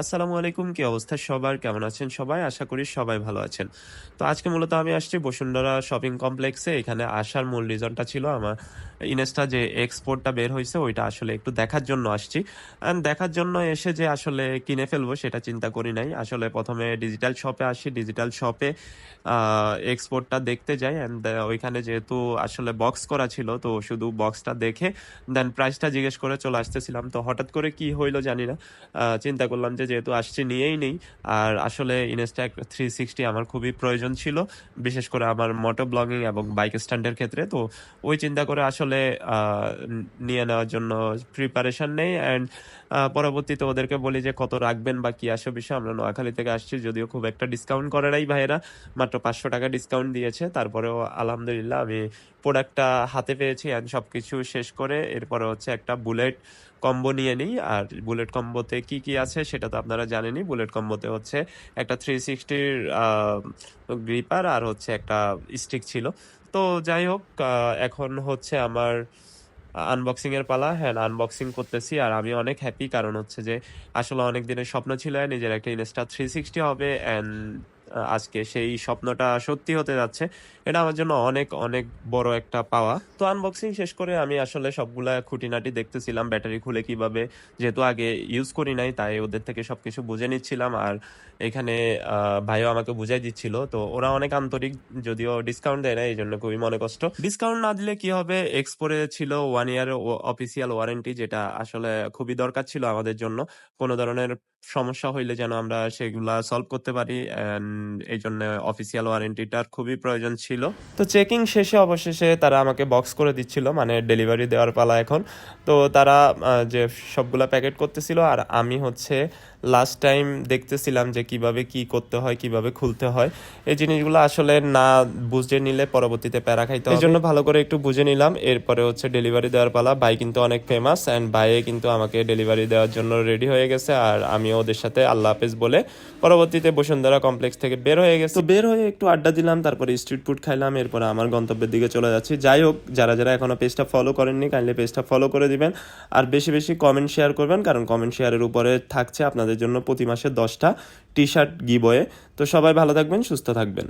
আসসালামু আলাইকুম, কি অবস্থা সবার? কেমন আছেন সবাই? আশা করি সবাই ভালো আছেন। তো আজকে মূলত আমি আসছি বসুন্ধরা শপিং কমপ্লেক্সে। এখানে আসার মূল রিজনটা ছিল আমার ইনস্টা যে এক্সপোর্টটা বের হয়েছে, ওইটা আসলে একটু দেখার জন্য আসছি। অ্যান্ড দেখার জন্য এসে যে আসলে কিনে ফেলব সেটা চিন্তা করি নাই। আসলে প্রথমে ডিজিটাল শপে আসি। ডিজিটাল শপে এক্সপোর্টটা দেখতে যাই। অ্যান্ড ওইখানে যেহেতু আসলে বক্স করা ছিল, তো শুধু বক্সটা দেখে দেন প্রাইসটা জিজ্ঞেস করে চলে আসতেছিলাম। তো হঠাৎ করে কি হইল জানি না। চিন্তা করলাম যে যেহেতু আসছি নিয়েই নেই। আর আসলে ইনস্টা থ্রি সিক্সটি আমার খুবই প্রয়োজন ছিল, বিশেষ করে আমার মোটো ব্লগিং এবং বাইক স্ট্যান্ডের ক্ষেত্রে। তো ওই চিন্তা করে আসলে নিয়ে নেওয়ার জন্য প্রিপারেশন নেই। অ্যান্ড পরবর্তীতে ওদেরকে বলি যে কত রাখবেন বা কি আসে বিষয়, আমরা নোয়াখালী থেকে আসছি, যদিও খুব একটা ডিসকাউন্ট করে নাই ভাইয়েরা, মাত্র পাঁচশো টাকা ডিসকাউন্ট দিয়েছে। তারপরেও আলহামদুলিল্লাহ আমি প্রোডাক্টটা হাতে পেয়েছি অ্যান্ড সব কিছু শেষ করে, এরপরে হচ্ছে একটা বুলেট কম্বো নিয়ে নিই। আর বুলেট কম্বোতে কি কি আছে সেটা তো আপনারা জানেনই। বুলেট কম্বোতে হচ্ছে একটা থ্রি সিক্সটির গ্রিপার আর হচ্ছে একটা স্টিক ছিল। তো যাই হোক এখন হচ্ছে আমার আনবক্সিং এর পালা। হ্যাঁ আনবক্সিং করতেছি আর আমি অনেক হ্যাপি কারণ হচ্ছে যে আসলে অনেক দিনের স্বপ্ন ছিল, নিজের একটা ইনস্টা থ্রি সিক্সটি হবে অ্যান্ড আজকে সেই স্বপ্নটা সত্যি হতে যাচ্ছে। এটা আমার জন্য অনেক অনেক বড় একটা পাওয়া। তো আনবক্সিং শেষ করে আমি আসলে সবগুলা খুঁটিনাটি দেখতেছিলাম, ব্যাটারি খুলে কীভাবে যেহেতু আগে ইউজ করি নাই, তাই ওদের থেকে সবকিছু বুঝে নিচ্ছিলাম। আর এখানে ভাইও আমাকে বুঝাই দিচ্ছিল, তো ওরা অনেক আন্তরিক, যদিও ডিসকাউন্ট দেয় না, এই জন্য খুবই মনে কষ্ট। ডিসকাউন্ট না দিলে কি হবে? এক্সপোরে ছিল ওয়ান ইয়ার অফিসিয়াল ওয়ারেন্টি যেটা আসলে খুবই দরকার ছিল আমাদের জন্য। কোনো ধরনের সমস্যা হইলে যেন আমরা সেগুলা সলভ করতে পারি এই জন্য অফিসিয়াল ওয়ারেন্টিটার খুবই প্রয়োজন ছিল। তো চেকিং শেষে অবশেষে তারা আমাকে বক্স করে দিচ্ছিল মানে ডেলিভারি দেওয়ার পালা এখন। তো তারা যে সবগুলা প্যাকেট করতেছিল আর আমি হচ্ছে লাস্ট টাইম দেখতেছিলাম যে কীভাবে কি করতে হয়, কীভাবে খুলতে হয়। এই জিনিসগুলো আসলে না বুঝে নিলে পরবর্তীতে প্যারা খাইতে এই জন্য ভালো করে একটু বুঝে নিলাম। এরপরে হচ্ছে ডেলিভারি দেওয়ার পালা। ভাই কিন্তু অনেক ফেমাস অ্যান্ড ভাইয়ে কিন্তু আমাকে ডেলিভারি দেওয়ার জন্য রেডি হয়ে গেছে। আর আমিও ওদের সাথে আল্লাহ হাফেজ বলে পরবর্তীতে বসুন্ধরা কমপ্লেক্স থেকে বের হয়ে গেছে। তো বের হয়ে একটু আড্ডা দিলাম, তারপরে স্ট্রিট ফুড খাইলাম, এরপরে আমার গন্তব্যের দিকে চলে যাচ্ছি। যাই হোক, যারা যারা এখনও পেজটা ফলো করেননি কাইন্ডলি পেজটা ফলো করে দিবেন। আর বেশি বেশি কমেন্ট শেয়ার করবেন, কারণ কমেন্ট শেয়ারের উপরে থাকছে আপনাদের জন্য প্রতি মাসে দশটা টি শার্ট গিবয়ে তো সবাই ভালো থাকবেন, সুস্থ থাকবেন।